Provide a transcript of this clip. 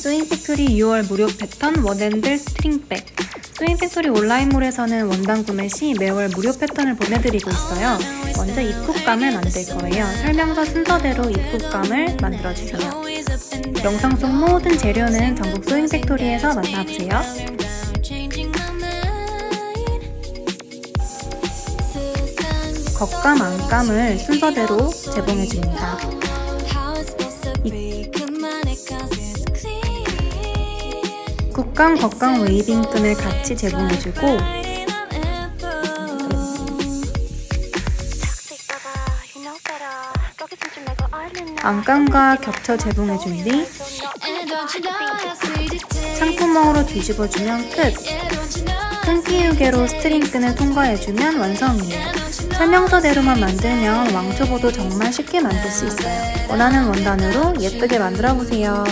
스윙팩토리 6월 무료 패턴 원핸들 스트링백 스윙팩토리 온라인몰에서는 원단 구매 시 매월 무료 패턴을 보내드리고 있어요. 먼저 입국감을 만들 거예요. 설명서 순서대로 입국감을 만들어주세요. 영상 속 모든 재료는 전국 스윙팩토리에서 만나보세요. 겉감, 안감을 순서대로 제공해줍니다. 국감, 겉감 웨이빙 끈을 같이 제공해주고 안감과 겹쳐 제공해준 뒤 상품멍으로 뒤집어주면 끝! 큰 끼우개로 스트링 끈을 통과해주면 완성이에요. 설명서대로만 만들면 왕초보도 정말 쉽게 만들 수 있어요. 원하는 원단으로 예쁘게 만들어 보세요.